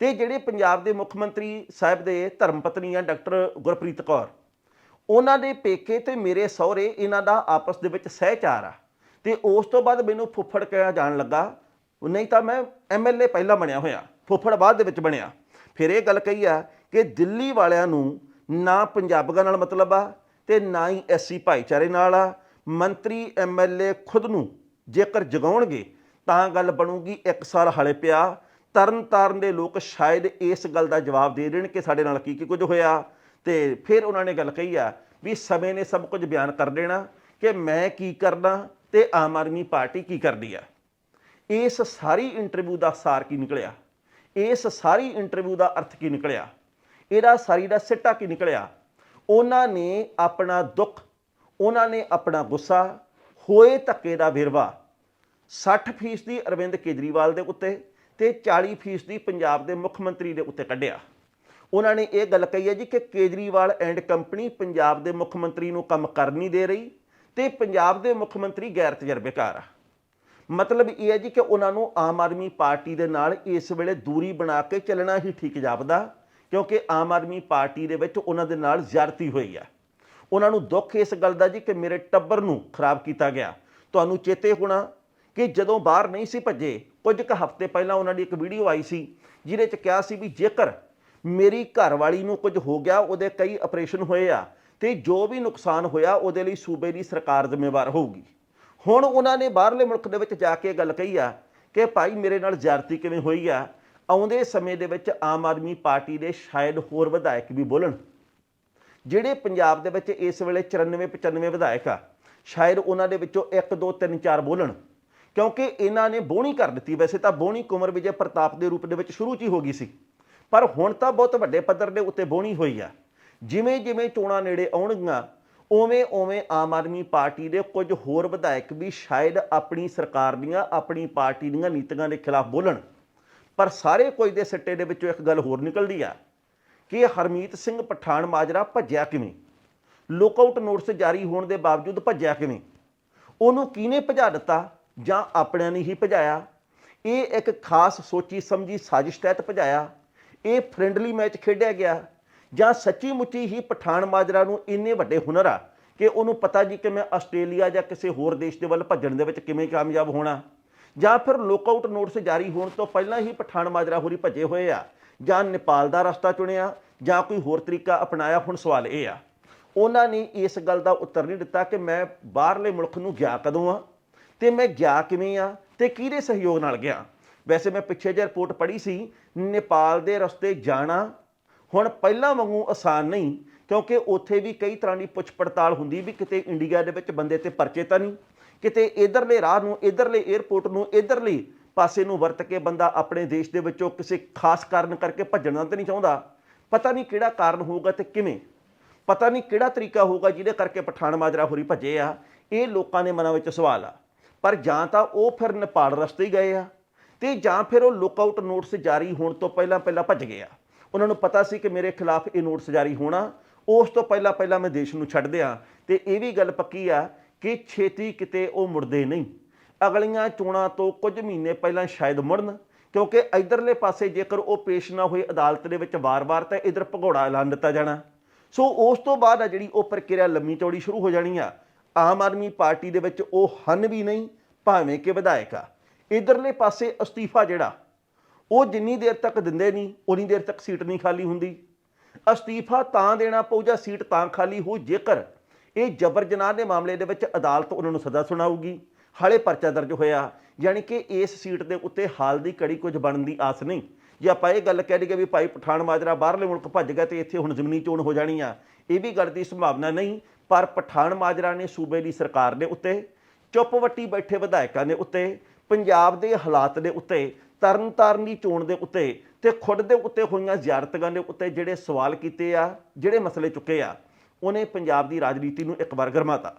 ਤੇ ਜਿਹੜੇ ਪੰਜਾਬ ਦੇ ਮੁੱਖ ਮੰਤਰੀ ਸਾਹਿਬ ਦੇ ਧਰਮ ਪਤਨੀ ਆ, ਡਾਕਟਰ ਗੁਰਪ੍ਰੀਤ ਕੌਰ, ਉਹਨਾਂ ਦੇ ਪੇਕੇ ਤੇ ਮੇਰੇ ਸਹੁਰੇ ਇਹਨਾਂ ਦਾ ਆਪਸ ਦੇ ਵਿੱਚ ਸਹਿਚਾਰ ਆ। ਤੇ ਉਸ ਤੋਂ ਬਾਅਦ ਮੈਨੂੰ ਫੁੱਫੜ ਕਿਹਾ ਜਾਣ ਲੱਗਾ, ਨਹੀਂ ਤਾਂ ਮੈਂ ਐਮਐਲਏ ਪਹਿਲਾਂ ਬਣਿਆ ਹੋਇਆ, ਫੁੱਫੜ ਬਾਅਦ ਦੇ ਵਿੱਚ ਬਣਿਆ। ਫਿਰ ਇਹ ਗੱਲ ਕਹੀ ਆ ਕਿ ਦਿੱਲੀ ਵਾਲਿਆਂ ਨੂੰ ਨਾ ਪੰਜਾਬੀਆਂ ਨਾਲ ਮਤਲਬ ਆ ਤੇ ਨਾ ਹੀ ਐਸਸੀ ਭਾਈਚਾਰੇ ਨਾਲ ਆ ਮੰਤਰੀ ਐਮਐਲਏ ਖੁਦ ਨੂੰ ਜੇਕਰ ਜਗਾਉਣਗੇ, ਤਾਂ ਗੱਲ ਬਣੂਗੀ ਇੱਕ ਸਾਲ ਹਲੇ ਪਿਆ। ਤਰਨ ਤਾਰਨ ਦੇ ਲੋਕ ਸ਼ਾਇਦ ਇਸ ਗੱਲ ਦਾ ਜਵਾਬ ਦੇ ਦੇਣ ਕਿ ਸਾਡੇ ਨਾਲ ਕੀ ਕੀ ਕੁਝ ਹੋਇਆ। ਤੇ ਫਿਰ ਉਹਨਾਂ ਨੇ ਗੱਲ ਕਹੀ ਆ ਵੀ ਸਮੇਂ ਨੇ ਸਭ ਕੁਝ ਬਿਆਨ ਕਰ ਦੇਣਾ ਕਿ ਮੈਂ ਕੀ ਕਰਨਾ ਤੇ ਆਮ ਆਦਮੀ ਪਾਰਟੀ ਕੀ ਕਰਦੀ ਆ। ਇਸ ਸਾਰੀ ਇੰਟਰਵਿਊ ਦਾ ਸਾਰ ਕੀ ਨਿਕਲਿਆ? ਇਸ ਸਾਰੀ ਇੰਟਰਵਿਊ ਦਾ ਅਰਥ ਕੀ ਨਿਕਲਿਆ? ਇਹਦਾ ਸਾਰੀ ਦਾ ਸਿੱਟਾ ਕੀ ਨਿਕਲਿਆ? ਉਹਨਾਂ ਨੇ ਆਪਣਾ ਦੁੱਖ ਉਹਨਾਂ ਨੇ ਆਪਣਾ ਗੁੱਸਾ ਹੋਏ ਧੱਕੇ ਦਾ ਵਿਰਵਾ 60% ਦੀ ਅਰਵਿੰਦ ਕੇਜਰੀਵਾਲ ਦੇ ਉੱਤੇ ਤੇ 40% ਦੀ ਪੰਜਾਬ ਦੇ ਮੁੱਖ ਮੰਤਰੀ ਦੇ ਉੱਤੇ ਕੱਢਿਆ। ਉਹਨਾਂ ਨੇ ਇਹ ਗੱਲ ਕਹੀ ਹੈ ਜੀ ਕਿ ਕੇਜਰੀਵਾਲ ਐਂਡ ਕੰਪਨੀ ਪੰਜਾਬ ਦੇ ਮੁੱਖ ਮੰਤਰੀ ਨੂੰ ਕੰਮ ਕਰ ਨਹੀਂ ਦੇ ਰਹੀ ਤੇ ਪੰਜਾਬ ਦੇ ਮੁੱਖ ਮੰਤਰੀ ਗੈਰ ਤਜਰਬੇਕਾਰ ਆ। ਮਤਲਬ ਇਹ ਹੈ ਜੀ ਕਿ ਉਹਨਾਂ ਨੂੰ ਆਮ ਆਦਮੀ ਪਾਰਟੀ ਦੇ ਨਾਲ ਇਸ ਵੇਲੇ ਦੂਰੀ ਬਣਾ ਕੇ ਚੱਲਣਾ ਹੀ ਠੀਕ ਜਾਪਦਾ ਕਿਉਂਕਿ ਆਮ ਆਦਮੀ ਪਾਰਟੀ ਦੇ ਵਿੱਚ ਉਹਨਾਂ ਦੇ ਨਾਲ ਜ਼ਿਆਦਤੀ ਹੋਈ ਆ। ਉਹਨਾਂ ਨੂੰ ਦੁੱਖ ਇਸ ਗੱਲ ਦਾ ਜੀ ਕਿ ਮੇਰੇ ਟੱਬਰ ਨੂੰ ਖਰਾਬ ਕੀਤਾ ਗਿਆ। ਤੁਹਾਨੂੰ ਚੇਤੇ ਹੋਣਾ ਕਿ ਜਦੋਂ ਬਾਹਰ ਨਹੀਂ ਸੀ ਭੱਜੇ, ਕੁਝ ਕੁ ਹਫ਼ਤੇ ਪਹਿਲਾਂ ਉਹਨਾਂ ਦੀ ਇੱਕ ਵੀਡੀਓ ਆਈ ਸੀ, ਜਿਹਦੇ 'ਚ ਕਿਹਾ ਸੀ ਵੀ ਜੇਕਰ ਮੇਰੀ ਘਰਵਾਲੀ ਨੂੰ ਕੁਝ ਹੋ ਗਿਆ, ਉਹਦੇ ਕਈ ਆਪਰੇਸ਼ਨ ਹੋਏ ਆ ਤੇ ਜੋ ਵੀ ਨੁਕਸਾਨ ਹੋਇਆ, ਉਹਦੇ ਲਈ ਸੂਬੇ ਦੀ ਸਰਕਾਰ ਜ਼ਿੰਮੇਵਾਰ ਹੋਊਗੀ। ਹੁਣ ਉਹਨਾਂ ਨੇ ਬਾਹਰਲੇ ਮੁਲਕ ਦੇ ਵਿੱਚ ਜਾ ਕੇ ਇਹ ਗੱਲ ਕਹੀ ਆ ਕਿ ਭਾਈ ਮੇਰੇ ਨਾਲ ਜ਼ਿਆਦਤੀ ਕਿਵੇਂ ਹੋਈ ਆ? ਆਉਂਦੇ ਸਮੇਂ ਦੇ ਵਿੱਚ ਆਮ ਆਦਮੀ ਪਾਰਟੀ ਦੇ ਸ਼ਾਇਦ ਹੋਰ ਵਿਧਾਇਕ ਵੀ ਬੋਲਣ। ਜਿਹੜੇ ਪੰਜਾਬ ਦੇ ਵਿੱਚ ਇਸ ਵੇਲੇ 94 95 ਵਿਧਾਇਕ ਆ, ਸ਼ਾਇਦ ਉਹਨਾਂ ਦੇ ਵਿੱਚੋਂ 1 2 3 4 ਬੋਲਣ। ਕਿਉਂਕਿ ਇਹਨਾਂ ਨੇ ਬੋਣੀ ਕਰ ਦਿੱਤੀ। ਵੈਸੇ ਤਾਂ ਬੋਣੀ ਕੁਮਰ ਵਿਜੇ ਪ੍ਰਤਾਪ ਦੇ ਰੂਪ ਦੇ ਵਿੱਚ ਸ਼ੁਰੂ 'ਚ ਹੀ ਹੋ ਗਈ ਸੀ। ਪਰ ਹੁਣ ਤਾਂ ਬਹੁਤ ਵੱਡੇ ਪੱਧਰ ਦੇ ਉੱਤੇ ਬੋਣੀ ਹੋਈ ਆ। ਜਿਵੇਂ ਜਿਵੇਂ ਚੋਣਾਂ ਨੇੜੇ ਆਉਣਗੀਆਂ, ਉਵੇਂ ਉਵੇਂ ਆਮ ਆਦਮੀ ਪਾਰਟੀ ਦੇ ਕੁਝ ਹੋਰ ਵਿਧਾਇਕ ਵੀ ਸ਼ਾਇਦ ਆਪਣੀ ਸਰਕਾਰ ਦੀਆਂ, ਆਪਣੀ ਪਾਰਟੀ ਦੀਆਂ ਨੀਤੀਆਂ ਦੇ ਖਿਲਾਫ ਬੋਲਣ। ਪਰ ਸਾਰੇ ਕੁਝ ਦੇ ਸਿੱਟੇ ਦੇ ਵਿੱਚੋਂ ਇੱਕ ਗੱਲ ਹੋਰ ਨਿਕਲਦੀ ਆ। ਕਿ ਹਰਮੀਤ ਸਿੰਘ ਪਠਾਨ ਮਾਜਰਾ ਭੱਜਿਆ ਕਿਵੇਂ? ਲੁੱਕਆਊਟ ਨੋਟਿਸ ਜਾਰੀ ਹੋਣ ਦੇ ਬਾਵਜੂਦ ਭੱਜਿਆ ਕਿਵੇਂ? ਉਹਨੂੰ ਕਿਹਨੇ ਭਜਾ ਦਿੱਤਾ ਜਾਂ ਆਪਣਿਆਂ ਨੇ ਹੀ ਭਜਾਇਆ? ਇਹ ਇੱਕ ਖਾਸ ਸੋਚੀ ਸਮਝੀ ਸਾਜ਼ਿਸ਼ ਤਹਿਤ ਭਜਾਇਆ। ਇਹ ਫ੍ਰੈਂਡਲੀ ਮੈਚ ਖੇਡਿਆ ਗਿਆ। ਜਾਂ ਸੱਚੀ ਮੁੱਚੀ ਹੀ ਪਠਾਨ ਮਾਜਰਾ ਨੂੰ ਇੰਨੇ ਵੱਡੇ ਹੁਨਰ ਆ ਕਿ ਉਹਨੂੰ ਪਤਾ ਜੀ ਕਿ ਮੈਂ ਆਸਟ੍ਰੇਲੀਆ ਜਾਂ ਕਿਸੇ ਹੋਰ ਦੇਸ਼ ਦੇ ਵੱਲ ਭੱਜਣ ਦੇ ਵਿੱਚ ਕਿਵੇਂ ਕਾਮਯਾਬ ਹੋਣਾ? ਜਾਂ ਫਿਰ ਲੋਕਆਊਟ ਨੋਟਿਸ ਜਾਰੀ ਹੋਣ ਤੋਂ ਪਹਿਲਾਂ ਹੀ ਪਠਾਨ ਮਾਜਰਾ ਹੋਰੀ ਭੱਜੇ ਹੋਏ ਆ ਜਾਂ ਨੇਪਾਲ ਦਾ ਰਸਤਾ ਚੁਣਿਆ? ਜਾਂ ਕੋਈ ਹੋਰ ਤਰੀਕਾ ਅਪਣਾਇਆ? ਹੁਣ ਸਵਾਲ ਇਹ ਆ, ਉਹਨਾਂ ਨੇ ਇਸ ਗੱਲ ਦਾ ਉੱਤਰ ਨਹੀਂ ਦਿੱਤਾ ਕਿ ਮੈਂ ਬਾਹਰਲੇ ਮੁਲਕ ਨੂੰ ਗਿਆ ਕਦੋਂ ਆ ਤੇ ਮੈਂ ਗਿਆ ਕਿਵੇਂ ਆ ਤੇ ਕਿਹਦੇ ਸਹਿਯੋਗ ਨਾਲ ਗਿਆ? ਵੈਸੇ ਮੈਂ ਪਿੱਛੇ ਜਿਹੇ ਰਿਪੋਰਟ ਪੜ੍ਹੀ ਸੀ, ਨੇਪਾਲ ਦੇ ਰਸਤੇ ਜਾਣਾ ਹੁਣ ਪਹਿਲਾਂ ਵਾਂਗੂ ਆਸਾਨ ਨਹੀਂ, ਕਿਉਂਕਿ ਉੱਥੇ ਵੀ ਕਈ ਤਰ੍ਹਾਂ ਦੀ ਪੁੱਛ ਪੜਤਾਲ ਹੁੰਦੀ ਵੀ ਕਿਤੇ ਇੰਡੀਆ ਦੇ ਵਿੱਚ ਬੰਦੇ ਤੇ ਪਰਚੇ ਤਾਂ ਨਹੀਂ, ਕਿਤੇ ਇਧਰਲੇ ਰਾਹ ਨੂੰ, ਇਧਰਲੇ 에ਅਰਪੋਰਟ ਨੂੰ, ਇਧਰਲੇ ਪਾਸੇ ਨੂੰ ਵਰਤ ਕੇ ਬੰਦਾ ਆਪਣੇ ਦੇਸ਼ ਦੇ ਵਿੱਚੋਂ ਕਿਸੇ ਖਾਸ ਕਾਰਨ ਕਰਕੇ ਭੱਜਣਾ ਤਾਂ ਨਹੀਂ ਚਾਹੁੰਦਾ। ਪਤਾ ਨਹੀਂ ਕਿਹੜਾ ਕਾਰਨ ਹੋਊਗਾ ਤੇ ਕਿਵੇਂ। ਪਤਾ ਨਹੀਂ ਕਿਹੜਾ ਤਰੀਕਾ ਹੋਊਗਾ ਜਿਹਦੇ ਕਰਕੇ ਪਠਾਨ ਮਾਜਰਾ ਹੋਰੀ ਭੱਜੇ ਆ। ਇਹ ਲੋਕਾਂ ਦੇ ਮਨਾਂ ਵਿੱਚ ਸਵਾਲ ਆ। ਪਰ ਜਾਂ ਤਾਂ ਉਹ ਫਿਰ ਨੇਪਾਲ ਰਸਤੇ ਹੀ ਗਏ ਆ ਤੇ ਜਾਂ ਫਿਰ ਉਹ ਲੁੱਕਆਊਟ ਨੋਟਿਸ ਜਾਰੀ ਹੋਣ ਤੋਂ ਪਹਿਲਾਂ ਪਹਿਲਾਂ ਭੱਜ ਗਏ ਆ। ਉਹਨਾਂ ਨੂੰ ਪਤਾ ਸੀ ਕਿ ਮੇਰੇ ਖਿਲਾਫ ਇਹ ਨੋਟਿਸ ਜਾਰੀ ਹੋਣਾ। ਉਸ ਤੋਂ ਪਹਿਲਾਂ ਪਹਿਲਾਂ ਮੈਂ ਦੇਸ਼ ਨੂੰ ਛੱਡ ਦਿਆਂ। ਤੇ ਇਹ ਵੀ ਗੱਲ ਪੱਕੀ ਆ ਕਿ ਛੇਤੀ ਕਿਤੇ ਉਹ ਮੁੜਦੇ ਨਹੀਂ। ਅਗਲੀਆਂ ਚੋਣਾਂ ਤੋਂ ਕੁਝ ਮਹੀਨੇ ਪਹਿਲਾਂ ਸ਼ਾਇਦ ਮੁੜਨ। ਕਿਉਂਕਿ ਇਧਰਲੇ ਪਾਸੇ ਜੇਕਰ ਉਹ ਪੇਸ਼ ਨਾ ਹੋਏ ਅਦਾਲਤ ਦੇ ਵਿੱਚ ਵਾਰ-ਵਾਰ ਤਾਂ ਇਧਰ ਭਗੌੜਾ ਐਲਾਨ ਦਿੱਤਾ ਜਾਣਾ। ਸੋ ਉਸ ਤੋਂ ਬਾਅਦ ਆ ਜਿਹੜੀ ਉਹ ਪ੍ਰਕਿਰਿਆ ਲੰਮੀ ਚੌੜੀ ਸ਼ੁਰੂ ਹੋ ਜਾਣੀ ਆ। ਆਮ ਆਦਮੀ ਪਾਰਟੀ ਦੇ ਵਿੱਚ ਉਹ ਹਨ ਵੀ ਨਹੀਂ, ਭਾਵੇਂ ਕਿ ਵਿਧਾਇਕ ਆ। ਇਧਰਲੇ ਪਾਸੇ ਅਸਤੀਫਾ ਜਿਹੜਾ, ਉਹ ਜਿੰਨੀ ਦੇਰ ਤੱਕ ਦਿੰਦੇ ਨਹੀਂ, ਉਨੀ ਦੇਰ ਤੱਕ ਸੀਟ ਨਹੀਂ ਖਾਲੀ ਹੁੰਦੀ। ਅਸਤੀਫਾ ਤਾਂ ਦੇਣਾ ਪਊ ਜਾਂ ਸੀਟ ਤਾਂ ਖਾਲੀ ਹੋ ਜੇਕਰ ਇਹ ਜਬਰ ਜਨਾਹ ਦੇ ਮਾਮਲੇ ਦੇ ਵਿੱਚ ਅਦਾਲਤ ਉਹਨਾਂ ਨੂੰ ਸਜ਼ਾ ਸੁਣਾਊਗੀ। ਹਾਲੇ ਪਰਚਾ ਦਰਜ ਹੋਇਆ। ਯਾਨੀ ਕਿ ਇਸ ਸੀਟ ਦੇ ਉੱਤੇ ਹਾਲ ਦੀ ਕੜੀ ਕੁਝ ਬਣਨ ਦੀ ਆਸ ਨਹੀਂ। ਜੇ ਆਪਾਂ ਇਹ ਗੱਲ ਕਹਿ ਲਈਏ ਵੀ ਭਾਈ ਪਠਾਨ ਮਾਜਰਾ ਬਾਹਰਲੇ ਮੁਲਕ ਭੱਜ ਗਿਆ ਤੇ ਇੱਥੇ ਹੁਣ ਜ਼ਮੀਨੀ ਚੋਣ ਹੋ ਜਾਣੀ ਆ, ਇਹ ਵੀ ਗੱਲ ਦੀ ਸੰਭਾਵਨਾ ਨਹੀਂ। ਪਰ ਪਠਾਨ ਮਾਜਰਾ ਨੇ ਸੂਬੇ ਦੀ ਸਰਕਾਰ ਦੇ ਉੱਤੇ, ਚੁੱਪ ਵੱਟੀ ਬੈਠੇ ਵਿਧਾਇਕਾਂ ਦੇ ਉੱਤੇ, ਪੰਜਾਬ ਦੇ ਹਾਲਾਤ ਦੇ ਉੱਤੇ, ਤਰਨਤਾਰਨ ਦੀ ਚੋਣ ਦੇ ਉੱਤੇ ਤੇ ਖੁਦ ਦੇ ਉੱਤੇ ਹੋਈਆਂ ਜ਼ਿਆਰਤਾਂ ਦੇ ਉੱਤੇ ਜਿਹੜੇ ਸਵਾਲ ਕੀਤੇ ਆ, ਜਿਹੜੇ ਮਸਲੇ ਚੁੱਕੇ ਆ, ਉਹਨੇ ਪੰਜਾਬ ਦੀ ਰਾਜਨੀਤੀ ਨੂੰ ਇੱਕ ਵਾਰ ਗਰਮਾਤਾ।